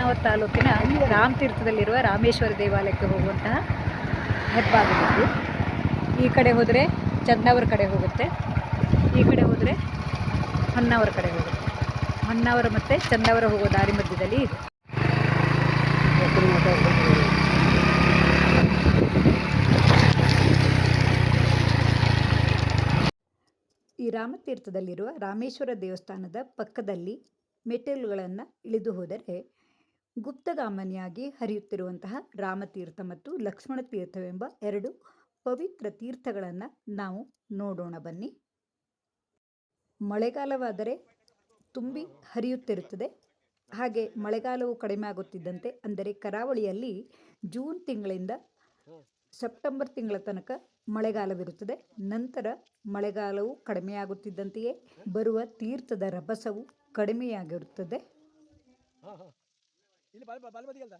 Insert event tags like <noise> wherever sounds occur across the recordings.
ಹೊನ್ನಾವರ ತಾಲೂಕಿನ ರಾಮತೀರ್ಥದಲ್ಲಿರುವ ರಾಮೇಶ್ವರ ದೇವಾಲಯಕ್ಕೆ ಹೋಗುವಂತಹ ಹೆಬ್ಬಾಗಿಲಿದ್ದು. ಈ ಕಡೆ ಹೋದರೆ ಚಂದಾವರ ಕಡೆ ಹೋಗುತ್ತೆ. ಈ ಕಡೆ ಹೋದರೆ ಹೊನ್ನಾವರ ಕಡೆ ಹೋಗುತ್ತೆ. ಹೊನ್ನಾವರ ಮತ್ತು ಚಂದಾವರ ಹೋಗೋ ದಾರಿ ಮಧ್ಯದಲ್ಲಿ ಇದೆ. ಈ ರಾಮತೀರ್ಥದಲ್ಲಿರುವ ರಾಮೇಶ್ವರ ದೇವಸ್ಥಾನದ ಪಕ್ಕದಲ್ಲಿ ಮೆಟ್ಟಿಲುಗಳನ್ನು ಇಳಿದು ಹೋದರೆ ಗುಪ್ತಗಾಮನಿಯಾಗಿ ಹರಿಯುತ್ತಿರುವಂತಹ ರಾಮತೀರ್ಥ ಮತ್ತು ಲಕ್ಷ್ಮಣ ತೀರ್ಥವೆಂಬ ಎರಡು ಪವಿತ್ರ ತೀರ್ಥಗಳನ್ನು ನಾವು ನೋಡೋಣ ಬನ್ನಿ. ಮಳೆಗಾಲವಾದರೆ ತುಂಬಿ ಹರಿಯುತ್ತಿರುತ್ತದೆ. ಹಾಗೆ ಮಳೆಗಾಲವು ಕಡಿಮೆ ಆಗುತ್ತಿದ್ದಂತೆ ಅಂದರೆ ಕರಾವಳಿಯಲ್ಲಿ ಜೂನ್ ತಿಂಗಳಿಂದ ಸೆಪ್ಟೆಂಬರ್ ತಿಂಗಳ ತನಕ ಮಳೆಗಾಲವಿರುತ್ತದೆ. ನಂತರ ಮಳೆಗಾಲವು ಕಡಿಮೆಯಾಗುತ್ತಿದ್ದಂತೆಯೇ ಬರುವ ತೀರ್ಥದ ರಭಸವು ಕಡಿಮೆಯಾಗಿರುತ್ತದೆ. ಇಲ್ಲಿ ಬಾಲ್ ಬಾಲ್ ಬದಿಗೆ ಅಲ್ದ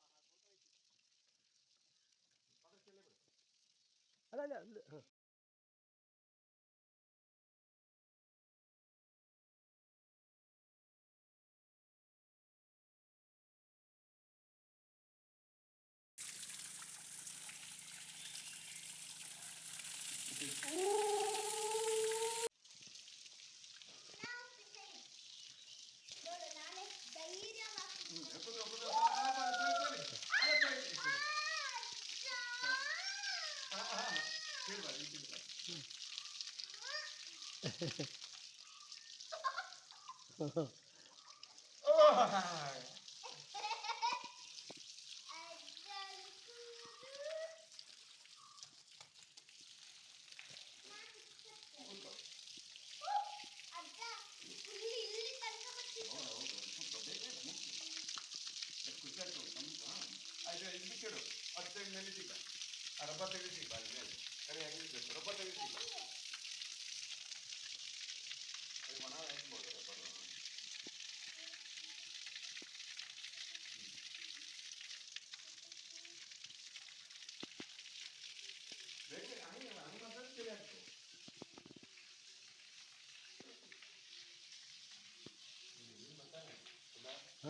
ಅಲ್ಲ ಅಲ್ಲ <laughs> <laughs> oh.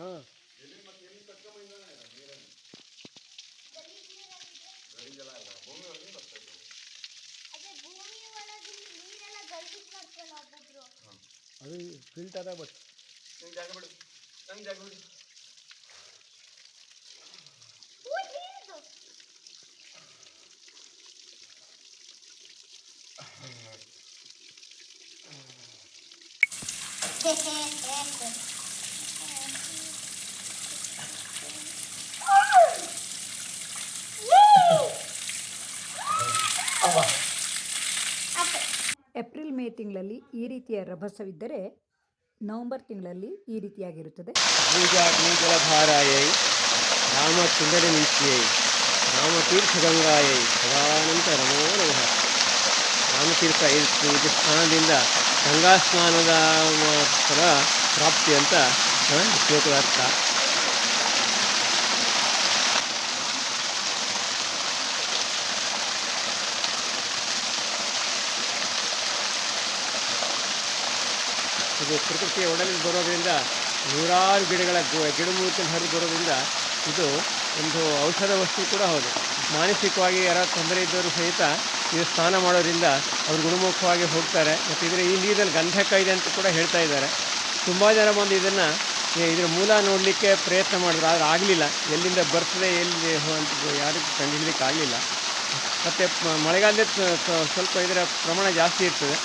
ಅಲ್ಲಿ ಹಾಂ ಹಾಂ ಅದೇ ಭೂಮಿ ಒಳಗೆ ನೀರೆಲ್ಲ ಗಲೀಜ್ ಮಾಡ್ತಾರಲ್ಲ ಒಬ್ಬೊಬ್ರು ಅದು ಫಿಲ್ಟರ ಬಟ್ ಊರ್ ನೀರ್ದು. ಅಪ್ಪ. ತಿಂಗಳಲ್ಲಿ ಈ ರೀತಿಯ ರಭಸವಿದ್ದರೆ ನವೆಂಬರ್ ತಿಂಗಳಲ್ಲಿ ಈ ರೀತಿಯಾಗಿರುತ್ತದೆ. ಭೂಜಾಗ್ನಿಜಲಧಾರಾಯೈ ರಾಮಸುಂದರಮೀಶ್ಯೈ ರಾಮತೀರ್ಥಗಂಗಾಯೈ ಸದಾನಂತ ನಮೋ ನಮಃ ರಾಮತೀರ್ಥ ಇದು ಸ್ಥಾನದಿಂದ ಗಂಗಾ ಸ್ನಾನದ ಥರ ಪ್ರಾಪ್ತಿ ಅಂತ ಶ್ಲೋಕದ ಅರ್ಥ ಇದು ಪ್ರಕೃತಿಯ ಒಡಲಿಗೆ ಬರೋದ್ರಿಂದ ನೂರಾರು ಗಿಡಗಳ ಗಿಡಮೂರ್ತಿ ಹರಿದು ಬರೋದ್ರಿಂದ ಇದು ಒಂದು ಔಷಧ ವಸ್ತು ಕೂಡ ಹೌದು. ಮಾನಸಿಕವಾಗಿ ಯಾರು ತೊಂದರೆ ಇದ್ದವರು ಸಹಿತ ಇದು ಸ್ನಾನ ಮಾಡೋದ್ರಿಂದ ಅವರು ಗುಣಮುಖವಾಗಿ ಹೋಗ್ತಾರೆ. ಮತ್ತು ಇದರ ಈ ನೀರಲ್ಲಿ ಗಂಧಕ ಇದೆ ಅಂತ ಕೂಡ ಹೇಳ್ತಾ ಇದ್ದಾರೆ. ತುಂಬ ಜನ ಬಂದು ಇದನ್ನು ಇದರ ಮೂಲ ನೋಡಲಿಕ್ಕೆ ಪ್ರಯತ್ನ ಮಾಡಿದ್ರು. ಆದರೆ ಆಗಲಿಲ್ಲ. ಎಲ್ಲಿಂದ ಬರ್ತದೆ ಎಲ್ಲಿ ಅಂತ ಯಾರಿಗೂ ಕಂಡುಹಿಡಿಯಲಿಕ್ಕೆ ಆಗಲಿಲ್ಲ. ಮತ್ತು ಮಳೆಗಾಲದ ಸ್ವಲ್ಪ ಇದರ ಪ್ರಮಾಣ ಜಾಸ್ತಿ ಇರ್ತದೆ.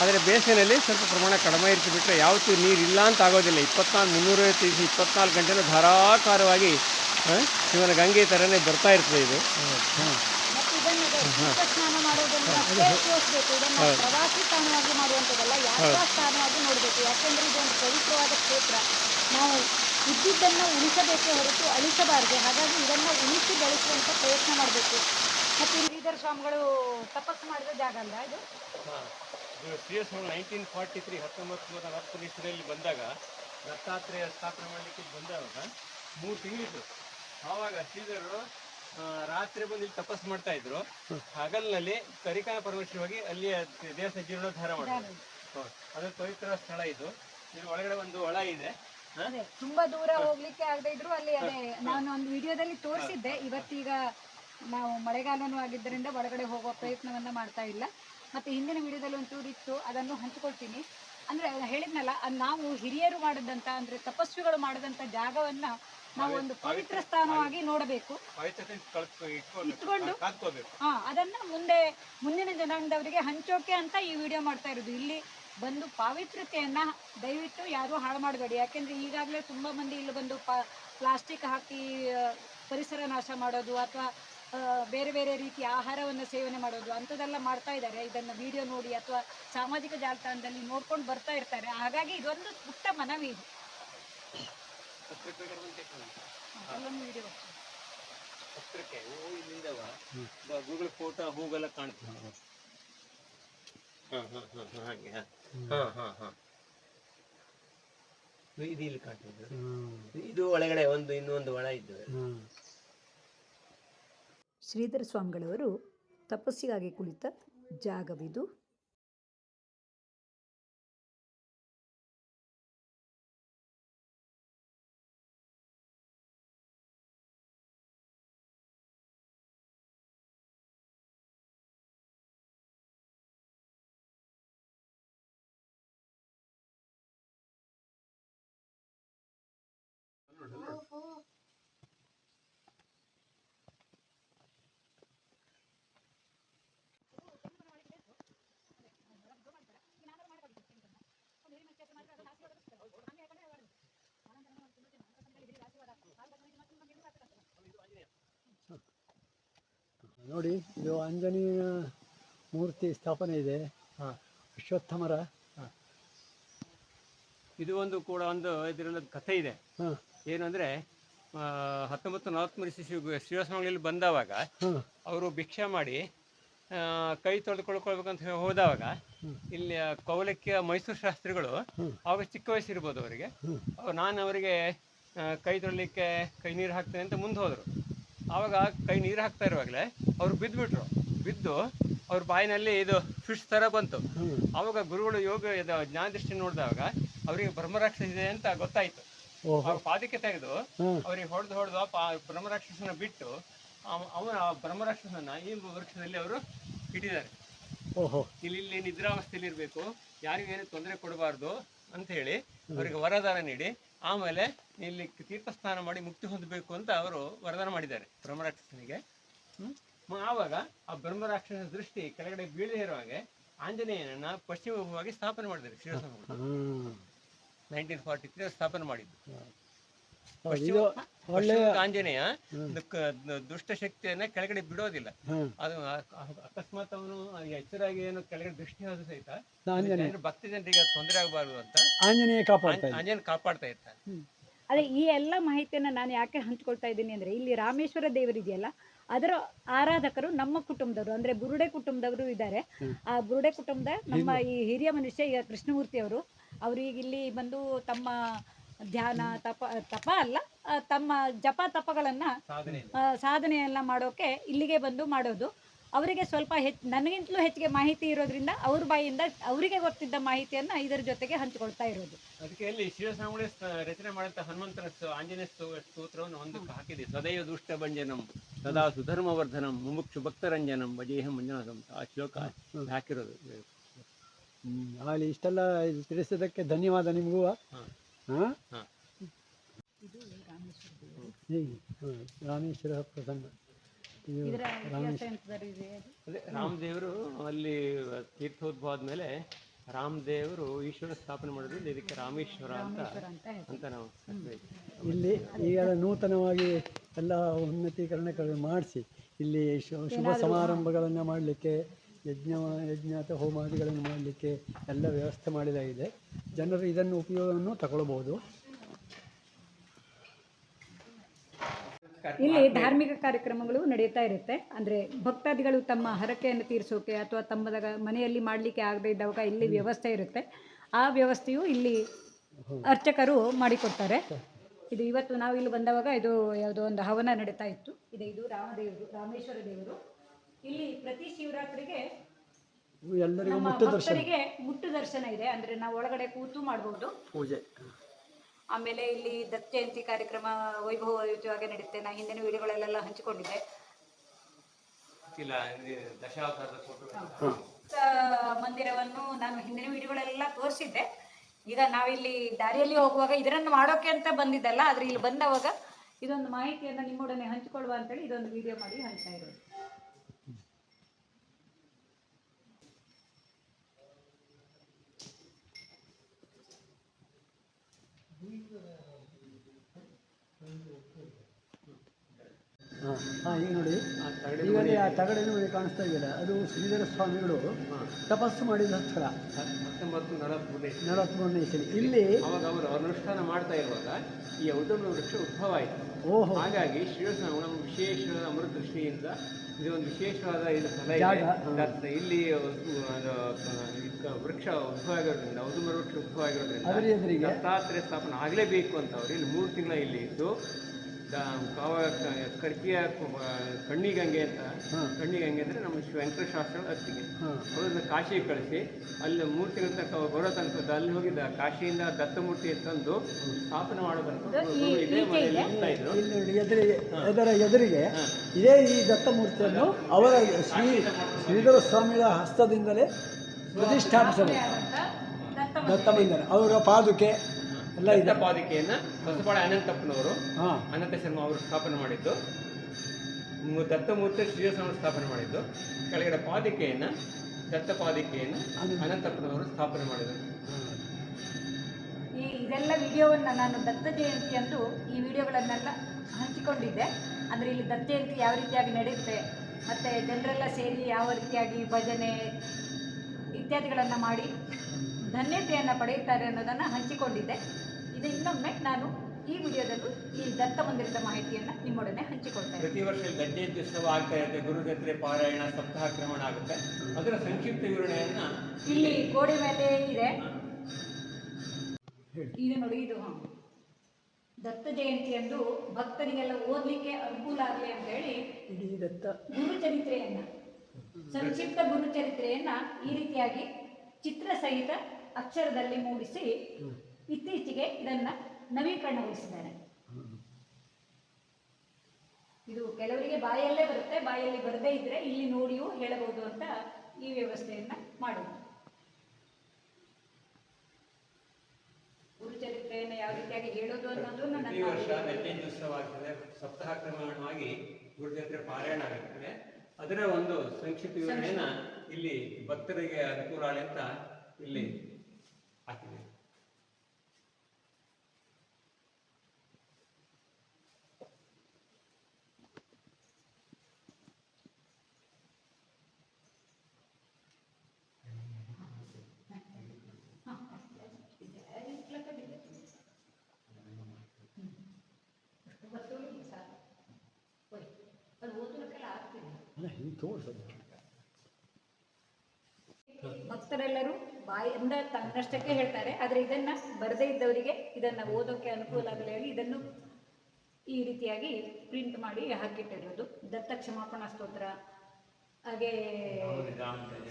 ಆದರೆ ಬೇಸಿಗೆಯಲ್ಲಿ ಸ್ವಲ್ಪ ಪ್ರಮಾಣ ಕಡಿಮೆ ಇರ್ತು ಬಿಟ್ಟರೆ ಯಾವತ್ತೂ ನೀರು ಇಲ್ಲ ಅಂತ ಆಗೋದಿಲ್ಲ. ಇಪ್ಪತ್ನಾಲ್ಕು ಮುನ್ನೂರೈವತ್ತು ಇಪ್ಪತ್ನಾಲ್ಕು ಗಂಟೆನೂ ಧಾರಾಕಾರವಾಗಿ ಇವನ ಶಿವನ ಗಂಗೆ ಥರನೇ ಬರ್ತಾ ಇರ್ತದೆ ಇದು. ಹಾಂ ನಾವು ಇದ್ದಿದ್ದನ್ನು ಉಳಿಸಬೇಕೇ ಹೊರತು ಅಳಿಸಬಾರದು. ಹಾಗಾಗಿ ಇದನ್ನು ಉಳಿಸಿ ಬೆಳೆಸುವಂಥ ಪ್ರಯತ್ನ ಮಾಡಬೇಕು. ಮತ್ತು ಶ್ರೀಧರ ಸ್ವಾಮಿಗಳು ತಪಸ್ಸು ಮಾಡಿದ ಜಾಗ ಅಲ್ಲ ಇದು? C S nineteen forty three ಹತ್ತೊಂಬತ್ತು ನೂರ ನಲವತ್ತನೇ ಇಸ್ವಿಯಲ್ಲಿ ಬಂದಾಗ ದತ್ತಾತ್ರೇಯ ಸ್ಥಾಪನೆ ಮಾಡಲಿಕ್ಕೆ ಬಂದಾಗ ಮೂರು ತಿಂಗಳಿದ್ರು. ಆವಾಗ ಶ್ರೀಧರರು ರಾತ್ರಿ ಬಂದು ಇಲ್ಲಿ ತಪಸ್ಸು ಮಾಡ್ತಾ ಇದ್ರು. ಹಗಲಿನಲ್ಲಿ ಕರಿಕಾನ ಪರಮೇಶ್ವರಿ ಹೋಗಿ ಅಲ್ಲಿಯ ದೇವಸ್ಥಾನ ಜೀರ್ಣೋದ್ಧಾರ ಮಾಡಿದ್ರು. ಅದು ಪವಿತ್ರ ಸ್ಥಳ ಇದು. ಇಲ್ಲಿ ಒಳಗಡೆ ಒಂದು ಒಳ ಇದೆ. ತುಂಬಾ ದೂರ ಹೋಗ್ಲಿಕ್ಕೆ ಆಗದೆ ಇದ್ರು. ಅಲ್ಲಿ ಅದೇ ನಾನು ಒಂದು ವಿಡಿಯೋದಲ್ಲಿ ತೋರಿಸಿದ್ದೆ. ಇವತ್ತೀಗ ನಾವು ಮಳೆಗಾಲನೂ ಆಗಿದ್ದರಿಂದ ಒಳಗಡೆ ಹೋಗುವ ಪ್ರಯತ್ನವನ್ನ ಮಾಡ್ತಾ ಇಲ್ಲ. ಮತ್ತೆ ಹಿಂದಿನ ವಿಡಿಯೋದಲ್ಲಿ ಒಂಚೂರು ಇತ್ತು ಅದನ್ನು ಹಂಚಿಕೊಳ್ತೀನಿ. ಅಂದ್ರೆ ಹೇಳಿದ್ನಲ್ಲ ಅದ್ ನಾವು ಹಿರಿಯರು ಮಾಡಿದಂತ ಅಂದ್ರೆ ತಪಸ್ವಿಗಳು ಮಾಡಿದಂತ ಜಾಗವನ್ನ ನಾವು ಒಂದು ಪವಿತ್ರ ಸ್ಥಾನವಾಗಿ ನೋಡಬೇಕು. ಇಟ್ಕೊಂಡು ಹಾ ಅದನ್ನ ಮುಂದೆ ಮುಂದಿನ ಜನಾಂಗದವರಿಗೆ ಹಂಚೋಕೆ ಅಂತ ಈ ವಿಡಿಯೋ ಮಾಡ್ತಾ ಇರೋದು. ಇಲ್ಲಿ ಬಂದು ಪಾವಿತ್ರ್ಯತೆಯನ್ನ ದಯವಿಟ್ಟು ಯಾರು ಹಾಳು ಮಾಡಬೇಡಿ. ಯಾಕೆಂದ್ರೆ ಈಗಾಗಲೇ ತುಂಬಾ ಮಂದಿ ಇಲ್ಲಿ ಬಂದು ಪ್ಲಾಸ್ಟಿಕ್ ಹಾಕಿ ಪರಿಸರ ನಾಶ ಮಾಡೋದು ಅಥವಾ ಬೇರೆ ಬೇರೆ ರೀತಿಯ ಆಹಾರವನ್ನು ಸೇವನೆ ಮಾಡೋದು ಅಂಥದ್ದೆಲ್ಲ ಮಾಡ್ತಾ ಇದ್ದಾರೆ. ಇದನ್ನ ವಿಡಿಯೋ ನೋಡಿ ಅಥವಾ ಸಾಮಾಜಿಕ ಜಾಲತಾಣದಲ್ಲಿ ನೋಡ್ಕೊಂಡು ಬರ್ತಾ ಇರ್ತಾರೆ. ಹಾಗಾಗಿ ಇದೊಂದು ಪುಟ್ಟ ಮನವಿ ಇದು. ಗೂಗಲ್ ಫೋಟೋ ಹೂಗೆಲ್ಲ ಕಾಣ್ತದೆ. ಹಾಂ ಹಾಂ. ಹಾಂ ಹಾಂ ಹಾಗೆ ಹಾಂ. ಹಾಂ ಹಾಂ ಇದು ಇಲ್ಲಿ ಕಾಣ್ತದೆ. ಇದು ಒಳಗಡೆ ಒಂದು ಇನ್ನೊಂದು ಒಳ ಇದ್ದು ಶ್ರೀಧರ ಸ್ವಾಮಿಗಳವರು ತಪಸ್ಸಿಗಾಗಿ ಕುಳಿತ ಜಾಗವಿದು. ನೋಡಿ ಇದು ಆಂಜನೇಯ ಮೂರ್ತಿ ಸ್ಥಾಪನೆ ಇದೆ. ಅಶ್ವತ್ಥಮರ. ಇದು ಒಂದು ಕೂಡ ಒಂದು ಇದರಲ್ಲಿ ಕಥೆ ಇದೆ. ಏನಂದ್ರೆ ಹತ್ತೊಂಬತ್ತು ನಲವತ್ಮೂರು ಶಿಶು ಶ್ರೀವಾಸಮಂಗಲಲ್ಲಿ ಬಂದವಾಗ ಅವರು ಭಿಕ್ಷೆ ಮಾಡಿ ಕೈ ತೊಳೆದುಕೊಳ್ಕೊಳ್ಬೇಕಂತ ಹೇಳಿ ಹೋದವಾಗ ಇಲ್ಲಿ ಕೌಲಕ್ಯ ಮೈಸೂರು ಶಾಸ್ತ್ರಿಗಳು ಅವಾಗ ಚಿಕ್ಕ ವಯಸ್ಸಿರ್ಬೋದು ಅವರಿಗೆ. ಅವ್- ನಾನು ಅವರಿಗೆ ಕೈ ತೊಳಲಿಕ್ಕೆ ಕೈ ನೀರು ಹಾಕ್ತೇನೆ ಅಂತ ಮುಂದೆ ಹೋದರು. ಆವಾಗ ಕೈ ನೀರು ಹಾಕ್ತಾ ಇರುವಾಗಲೇ ಅವ್ರು ಬಿದ್ದುಬಿಟ್ರು ಬಿದ್ದು ಅವ್ರ ಬಾಯಿನಲ್ಲಿ ಇದು ಫಿಶ್ ಥರ ಬಂತು. ಆವಾಗ ಗುರುಗಳು ಯೋಗ ಇದು ಜ್ಞಾನ ದೃಷ್ಟಿ ನೋಡಿದಾಗ ಅವರಿಗೆ ಬ್ರಹ್ಮರಾಕ್ಷಸ ಇದೆ ಅಂತ ಗೊತ್ತಾಯ್ತು. ಅವ್ರ ಪಾದಕ್ಕೆ ತೆಗೆದು ಅವರಿಗೆ ಹೊಡೆದು ಹೊಡೆದು ಆ ಬ್ರಹ್ಮರಾಕ್ಷಸನ ಬಿಟ್ಟು ಅವ- ಅವನ ಆ ಬ್ರಹ್ಮರಾಕ್ಷಸನ ಈ ವೃಕ್ಷದಲ್ಲಿ ಅವರು ಇಟ್ಟಿದ್ದಾರೆ. ಓಹೋ. ಇಲ್ಲಿ ಇಲ್ಲಿ ನಿದ್ರಾವಸ್ಥೆಯಲ್ಲಿ ಇರಬೇಕು. ಯಾರಿಗೇನು ತೊಂದರೆ ಕೊಡಬಾರ್ದು ಅಂತ ಹೇಳಿ ಅವರಿಗೆ ವರದಾನ ನೀಡಿ ಆಮೇಲೆ ಇಲ್ಲಿ ತೀರ್ಥಸ್ನಾನ ಮಾಡಿ ಮುಕ್ತಿ ಹೊಂದಬೇಕು ಅಂತ ಅವರು ವರದಾನ ಮಾಡಿದ್ದಾರೆ ಬ್ರಹ್ಮರಾಕ್ಷಸನಿಗೆ. ಹ್ಮ್? ಆವಾಗ ಆ ಬ್ರಹ್ಮರಾಕ್ಷಸನ ದೃಷ್ಟಿ ಕೆಳಗಡೆ ಬೀಳದೇ ಇರುವ ಹಾಗೆ ಆಂಜನೇಯನನ್ನ ಪಶ್ಚಿಮವಾಗಿ ಸ್ಥಾಪನೆ ಮಾಡಿದ್ದಾರೆ ಶ್ರೀರಸ್ವಾಮಿಗಳು ಹಾಂ ನೈನ್ಟೀನ್ ಫಾರ್ಟಿ ತ್ರೀ ಸ್ಥಾಪನೆ ಮಾಡಿದ್ದು. ಇದು ಒಳ್ಳೆಯ ಆಂಜನೇಯ ದುಃಖ- ದುಷ್ಟ ಶಕ್ತಿಯನ್ನ ಕೆಳಗಡೆ ಬಿಡೋದಿಲ್ಲ. ಅದು ಅಕಸ್ಮಾತ್ ಅವನು ಎಚ್ಚರಾಗಿ ಏನು ಕೆಳಗಡೆ ದೃಷ್ಟಿ ಹೋದ ಸಹಿತ ಭಕ್ತ ಜನರಿಗೆ ತೊಂದರೆ ಆಗಬಾರ್ದು ಅಂತ ಆಂಜನೇಯ ಕಾಪಾಡ್ತಾ ಆಂಜನೇಯ ಕಾಪಾಡ್ತಾ ಇರ್ತಾನೆ. ಅದೇ ಈ ಎಲ್ಲ ಮಾಹಿತಿಯನ್ನ ನಾನು ಯಾಕೆ ಹಂಚ್ಕೊಳ್ತಾ ಇದ್ದೀನಿ ಅಂದ್ರೆ ಇಲ್ಲಿ ರಾಮೇಶ್ವರ ದೇವರಿದೆಯಲ್ಲ ಅದರ ಆರಾಧಕರು ನಮ್ಮ ಕುಟುಂಬದವರು ಅಂದ್ರೆ ಬುರುಡೆ ಕುಟುಂಬದವರು ಇದ್ದಾರೆ. ಆ ಬುರುಡೆ ಕುಟುಂಬದ ನಮ್ಮ ಈ ಹಿರಿಯ ಮನುಷ್ಯ ಈಗ ಕೃಷ್ಣಮೂರ್ತಿ ಅವರು ಅವರು ಈಗ ಇಲ್ಲಿ ಬಂದು ತಮ್ಮ ಧ್ಯಾನ ತಪ ತಪ ಅಲ್ಲ ತಮ್ಮ ಜಪ ತಪಗಳನ್ನು ಸಾಧನೆ ಮಾಡೋಕ್ಕೆ ಎಲ್ಲ ಮಾಡೋಕೆ ಇಲ್ಲಿಗೆ ಬಂದು ಮಾಡೋದು. ಅವರಿಗೆ ಸ್ವಲ್ಪ ಹೆಚ್ಚು ನನಗಿಂತಲೂ ಹೆಚ್ಚಿಗೆ ಮಾಹಿತಿ ಇರೋದ್ರಿಂದ ಅವ್ರ ಬಾಯಿಯಿಂದ ಅವರಿಗೆ ಗೊತ್ತಿದ್ದ ಮಾಹಿತಿಯನ್ನು ಇದರ ಜೊತೆಗೆ ಹಂಚಿಕೊಳ್ತಾ ಇರೋದು. ಅದಕ್ಕೆ ಇಲ್ಲಿ ಶಿವಸ್ವಾಮಿ ರಚನೆ ಮಾಡಿದಂತಹ ಹನುಮಂತನ ಸ್ತ- ಆಂಜನೇಯ ಸ್ತೋ- ಸ್ತೋತ್ರವನ್ನು ಒಂದು ಹಾಕಿದೆ. ಸದೈವ ದುಷ್ಟ ಭಂಜನಂ ಸದಾ ಸುಧರ್ಮವರ್ಧನಂ ಮುಮುಕ್ಷು ಭಕ್ತರಂಜನಂ ಭಜೇಹ ಮಂಜುನಾಥಂ ಆ ಶ್ಲೋಕ ಹಾಕಿರೋದು. ಅಲ್ಲಿ ಇಷ್ಟೆಲ್ಲ ಇದು ತಿಳಿಸಿದ್ದಕ್ಕೆ ಧನ್ಯವಾದ ನಿಮಗೂ. ಹಾಂ. ಹಾಂ? ಹಾಂ. ಹೀಗೆ ರಾಮೇಶ್ವರ ಪ್ರಸನ್ನ. ಇದು ಅದು? ರಾಮದೇವರು ಅಲ್ಲಿ ತೀರ್ಥೋದ್ಭವ ಆದ್ಮೇಲೆ ರಾಮದೇವರು ಈಶ್ವರ ಸ್ಥಾಪನೆ ಮಾಡೋದ್ರಿಂದ ಇದಕ್ಕೆ ರಾಮೇಶ್ವರ ಅಂತ ಅಂತ ನಾವು. ಇಲ್ಲಿ ಈಗ ನೂತನವಾಗಿ ಎಲ್ಲ ಉನ್ನತೀಕರಣಗಳು ಮಾಡಿಸಿ ಇಲ್ಲಿ ಶು- ಶುಭ ಸಮಾರಂಭಗಳನ್ನು ಮಾಡಲಿಕ್ಕೆ ಯಜ್ಞ ಯಜ್ಞ ಅಥವಾ ಹೋಮಾದಿಗಳನ್ನು ಮಾಡಲಿಕ್ಕೆ ಎಲ್ಲ ವ್ಯವಸ್ಥೆ ಮಾಡಿದಾಗಿದೆ. ಜನರು ಇದನ್ನು ಉಪಯೋಗವನ್ನು ತಗೊಳ್ಬೋದು. ಇಲ್ಲಿ ಧಾರ್ಮಿಕ ಕಾರ್ಯಕ್ರಮಗಳು ನಡೀತಾ ಇರುತ್ತೆ. ಅಂದ್ರೆ ಭಕ್ತಾದಿಗಳು ತಮ್ಮ ಹರಕೆಯನ್ನು ತೀರಿಸೋಕೆ ಅಥವಾ ತಮ್ಮ ಮನೆಯಲ್ಲಿ ಮಾಡಲಿಕ್ಕೆ ಆಗದೇ ಇದ್ದಾಗ ಇಲ್ಲಿ ವ್ಯವಸ್ಥೆ ಇರುತ್ತೆ. ಆ ವ್ಯವಸ್ಥೆಯು ಇಲ್ಲಿ ಅರ್ಚಕರು ಮಾಡಿಕೊಡ್ತಾರೆ. ಇದು ಇವತ್ತು ನಾವು ಇಲ್ಲಿ ಬಂದವಾಗ ಇದು ಯಾವುದೋ ಒಂದು ಹವನ ನಡೀತಾ ಇತ್ತು. ಇದೆ ಇದು ರಾಮದೇವರು ರಾಮೇಶ್ವರ ದೇವರು. ಇಲ್ಲಿ ಪ್ರತಿ ಶಿವರಾತ್ರಿಗೆ ಎಲ್ಲರಿಗೂ ಮುಟ್ಟು ದರ್ಶನ. ಇದೆ. ಅಂದ್ರೆ ನಾವು ಒಳಗಡೆ ಕೂತು ಮಾಡಬಹುದು ಪೂಜೆ. ಆಮೇಲೆ ಇಲ್ಲಿ ದತ್ತ ಜಯಂತಿ ಕಾರ್ಯಕ್ರಮ ವೈಭವಯುತವಾಗಿ ನಡೆಯುತ್ತೆ ನಾ ಹಿಂದಿನ ವಿಡಿಯೋಗಳಲ್ಲೆಲ್ಲ ಹಂಚಿಕೊಂಡಿದ್ದೆ. ಮಂದಿರವನ್ನು ನಾನು ಹಿಂದಿನ ವಿಡಿಯೋಗಳೆಲ್ಲ ತೋರಿಸಿದ್ದೆ. ಈಗ ನಾವಿಲ್ಲಿ ದಾರಿಯಲ್ಲಿ ಹೋಗುವಾಗ ಇದರನ್ನು ಮಾಡೋಕೆ ಅಂತ ಬಂದಿದ್ದಲ್ಲ ಆದ್ರೆ ಇಲ್ಲಿ ಬಂದವಾಗ ಇದೊಂದು ಮಾಹಿತಿಯನ್ನು ನಿಮ್ಮೊಡನೆ ಹಂಚಿಕೊಳ್ಳುವ ಅಂತೇಳಿ ಇದೊಂದು ವಿಡಿಯೋ ಮಾಡಿ ಹಂಚ್ತಾ ಇರೋದು. Leave the ಹಾಂ ಹಾಂ ಈಗ ನೋಡಿ. ಆ ಈಗ ಅಲ್ಲಿ ಆ ತಗಡಿನ ಮನೆ ಕಾಣಿಸ್ತಾ ಇದೆಯಲ್ಲ ಅದು ಶ್ರೀಧರ ಸ್ವಾಮಿಗಳು ತಪಸ್ಸು ಮಾಡಿದ ಸ್ಥಳ. ಹತ್ತೊಂಬತ್ತು ನಲವತ್ಮೂರನೇ ಇಸಲಿ ಇಲ್ಲಿ ಅವಾಗ ಅವರು ಅನುಷ್ಠಾನ ಮಾಡ್ತಾ ಇರುವಾಗ ಈ ಔತಣ ವೃಕ್ಷ ಉದ್ಭವ ಆಯಿತು. ಓಹೋ. ಹಾಗಾಗಿ ಶ್ರೀಧರ ನಮ್ಮ ವಿಶೇಷವಾದ ಅಮೃತ ದೃಷ್ಟಿಯಿಂದ ಇದು ಒಂದು ವಿಶೇಷವಾದ ಇದು ಫಲ ಇದೆ. ಇಲ್ಲಿ ವೃಕ್ಷ ಉದ್ಭವ ಆಗಿರೋದ್ರಿಂದ ಔದುಂಬರ ವೃಕ್ಷ ಉದ್ಭವ ಆಗಿರೋದ್ರಿಂದ ದತ್ತಾತ್ರೇಯ ಸ್ಥಾಪನೆ ಆಗಲೇಬೇಕು ಅಂತ ಅವರು ಇಲ್ಲಿ ಮೂರು ತಿಂಗಳ ಇಲ್ಲಿ ಇದ್ದು ಕಾವ ಕರ್ಕಿಯ ಕಣ್ಣಿಗಂಗೆ ಅಂತ. ಹಾಂ. ಕಣ್ಣಿಗಂಗೆ ಅಂದರೆ ನಮ್ಮ ಶ್ರೀ ವೆಂಕಟೇಶ್ವರ ಅತ್ತಿಗೆ. ಹಾಂ. ಕಾಶಿ ಕಾಶಿಗೆ ಕಳಿಸಿ ಅಲ್ಲಿ ಮೂರ್ತಿ ತಿಂಗಳ ತನಕ ಅವ್ರು ಬರೋ ತನಕ ಅಲ್ಲಿ ಹೋಗಿದ್ದ ಕಾಶಿಯಿಂದ ದತ್ತಮೂರ್ತಿ ತಂದು ಸ್ಥಾಪನೆ ಮಾಡೋ ತನಕ ಇದು ಎದುರಿಗೆ ಅದರ ಎದುರಿಗೆ ಇದೇ ಈ ದತ್ತಮೂರ್ತಿಯನ್ನು ಅವರ ಶ್ರೀ ಶ್ರೀಧರ ಸ್ವಾಮಿಗಳ ಹಸ್ತದಿಂದಲೇ ಪ್ರತಿಷ್ಠಾಪಿಸಬೇಕು. ದತ್ತ ದತ್ತ ಅವರ ಪಾದುಕೆ ಎಲ್ಲ ಪಾದಿಕೆಯನ್ನ ಹೊಸಪಾಳೆ ಅನಂತಪ್ಪನವರು ಹಾಂ. ಅನಂತ ಶರ್ಮ ಅವರು ಸ್ಥಾಪನೆ ಮಾಡಿದ್ದು. ದತ್ತಮೂರ್ತಿ ಶ್ರೀಸ್ವಾಮಿ ಸ್ಥಾಪನೆ ಮಾಡಿದ್ದು. ಕೆಳಗಡೆ ಪಾದಿಕೆಯನ್ನ ದತ್ತ ಪಾದಿಕೆಯನ್ನು ಅನಂತಪ್ಪನವರು ಸ್ಥಾಪನೆ ಮಾಡಿದರು. ಈ ಇದೆಲ್ಲ ವಿಡಿಯೋವನ್ನು ನಾನು ದತ್ತ ಜಯಂತಿ ಅಂದು ಈ ವಿಡಿಯೋಗಳನ್ನೆಲ್ಲ ಹಂಚಿಕೊಂಡಿದ್ದೆ. ಅಂದರೆ ಇಲ್ಲಿ ದತ್ತ ಜಯಂತಿ ಯಾವ ರೀತಿಯಾಗಿ ನಡೆಯುತ್ತೆ ಮತ್ತು ಜನರೆಲ್ಲ ಸೇರಿ ಯಾವ ರೀತಿಯಾಗಿ ಭಜನೆ ಇತ್ಯಾದಿಗಳನ್ನು ಮಾಡಿ ಧನ್ಯತೆಯನ್ನು ಪಡೆಯುತ್ತಾರೆ ಅನ್ನೋದನ್ನು ಹಂಚಿಕೊಂಡಿದ್ದೆ. ಇನ್ನೊಮ್ಮೆ ನಾನು ಈ ವಿಡಿಯೋದಲ್ಲೂ ಈ ದತ್ತ ಮಂದಿರದ ಮಾಹಿತಿಯನ್ನು ನಿಮ್ಮೊಡನೆ ಹಂಚಿಕೊಳ್ತೇನೆ ಪ್ರತಿ ವರ್ಷ ದಜ್ಜಯಂತಿ ಉತ್ಸವ ಆಗ್ತಾ ಇರುತ್ತೆ. ಗುರುದತ್ರೆ ಪಾರಾಯಣ ಸಪ್ತಾಹಕ್ರಮಣ ಆಗುತ್ತೆ. ಅದರ ಸಂಕ್ಷಿಪ್ತ ವಿವರಣೆಯನ್ನ ಇಲ್ಲಿ ಗೋಡೆ ಮೇಲೆ ಇದೆ. ಈಗ ನೋಡಿ ಇದು ಹಾಂ. ದತ್ತ ಜಯಂತಿಯಂದು ಭಕ್ತರಿಗೆಲ್ಲ ಓದಲಿಕ್ಕೆ ಅನುಕೂಲ ಆಗಲಿ ಅಂತ ಹೇಳಿ ಇಡೀ ದತ್ತ. ಗುರುಚರಿತ್ರೆಯನ್ನ ಸಂಕ್ಷಿಪ್ತ ಗುರುಚರಿತ್ರೆಯನ್ನ ಈ ರೀತಿಯಾಗಿ ಚಿತ್ರ ಸಹಿತ ಅಕ್ಷರದಲ್ಲಿ ಮೂಡಿಸಿ ಇತ್ತೀಚೆಗೆ ಇದನ್ನ ನವೀಕರಣಗೊಳಿಸಿದ್ದಾರೆ. ಇದು ಕೆಲವರಿಗೆ ಬಾಯಲ್ಲೇ ಬರುತ್ತೆ ಬಾಯಲ್ಲಿ ಬರದೇ ಇದ್ರೆ ಇಲ್ಲಿ ನೋಡಿಯೂ ಹೇಳಬಹುದು ಅಂತ ಈ ವ್ಯವಸ್ಥೆಯನ್ನ ಮಾಡೋದು. ಗುರುಚರಿತ್ರೆಯನ್ನು ಯಾವ ರೀತಿಯಾಗಿ ಹೇಳೋದು ಅನ್ನೋದು ಪ್ರತಿ ವರ್ಷ ನನ್ನ ಉತ್ಸವ ಆಗ್ತದೆ ಸಪ್ತಾಹಕ್ರಮಣವಾಗಿ ಗುರುಚರಿತ್ರೆ ಪಾರಾಯಣ ಆಗುತ್ತದೆ. ಅದರ ಒಂದು ಸಂಕ್ಷಿಪ್ತ ವಿವರಣೆಯನ್ನ ಇಲ್ಲಿ ಭಕ್ತರಿಗೆ ಅನುಕೂಲ ಅಂತ ಇಲ್ಲಿ ಹಾಕಿದೆ ಅದು ಓದಲಿಕ್ಕೆಲ್ಲ ಆಗ್ತಿದೆ ಅಲ್ಲ ಹಿಂಗೆ ಭಕ್ತರೆಲ್ಲರೂ ಬಾಯಿಂದ ತನ್ನಷ್ಟಕ್ಕೆ ಹೇಳ್ತಾರೆ, ಆದರೆ ಇದನ್ನ ಬರದೇ ಇದ್ದವರಿಗೆ ಇದನ್ನ ಓದೋಕೆ ಅನುಕೂಲ ಆಗಲಿ ಹೇಳಿ ಇದನ್ನು ಈ ರೀತಿಯಾಗಿ ಪ್ರಿಂಟ್ ಮಾಡಿ ಹಾಕಿಟ್ಟಿರೋದು. ದತ್ತ ಕ್ಷಮಾಪಣಾ ಸ್ತೋತ್ರ, ಹಾಗೆ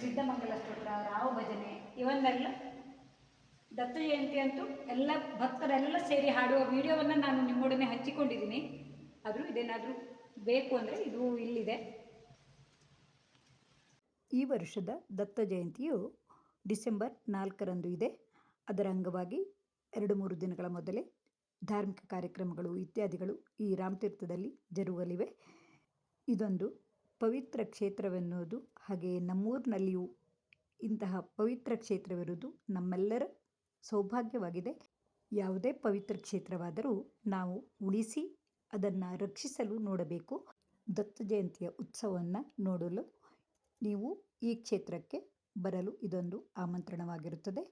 ಸಿದ್ಧಮಂಗಲ ಸ್ತೋತ್ರ ರಾವ ಭಜನೆ, ಇವನ್ನೆಲ್ಲ ದತ್ತ ಜಯಂತಿ ಅಂತೂ ಎಲ್ಲ ಭಕ್ತರೆಲ್ಲ ಸೇರಿ ಹಾಡುವ ವಿಡಿಯೋವನ್ನು ನಾನು ನಿಮ್ಮೊಡನೆ ಹಂಚಿಕೊಂಡಿದ್ದೀನಿ ಆದರೂ ಇದೇನಾದರೂ ಬೇಕು ಅಂದರೆ ಇದು ಇಲ್ಲಿದೆ. ಈ ವರ್ಷದ ದತ್ತ ಜಯಂತಿಯು ಡಿಸೆಂಬರ್ ನಾಲ್ಕರಂದು ಇದೆ. ಅದರ ಅಂಗವಾಗಿ ಎರಡು ಮೂರು ದಿನಗಳ ಮೊದಲೇ ಧಾರ್ಮಿಕ ಕಾರ್ಯಕ್ರಮಗಳು ಇತ್ಯಾದಿಗಳು ಈ ರಾಮತೀರ್ಥದಲ್ಲಿ ಜರುಗಲಿವೆ. ಇದೊಂದು ಪವಿತ್ರ ಕ್ಷೇತ್ರವೆನ್ನುವುದು, ಹಾಗೆಯೇ ನಮ್ಮೂರಿನಲ್ಲಿಯೂ ಇಂತಹ ಪವಿತ್ರ ಕ್ಷೇತ್ರವಿರುವುದು ನಮ್ಮೆಲ್ಲರ ಸೌಭಾಗ್ಯವಾಗಿದೆ. ಯಾವುದೇ ಪವಿತ್ರ ಕ್ಷೇತ್ರವಾದರೂ ನಾವು ಉಳಿಸಿ ಅದನ್ನು ರಕ್ಷಿಸಲು ನೋಡಬೇಕು. ದತ್ತ ಜಯಂತಿಯ ಉತ್ಸವವನ್ನು ನೋಡಲು ನೀವು ಈ ಕ್ಷೇತ್ರಕ್ಕೆ ಬರಲು ಇದೊಂದು ಆಮಂತ್ರಣವಾಗಿರುತ್ತದೆ.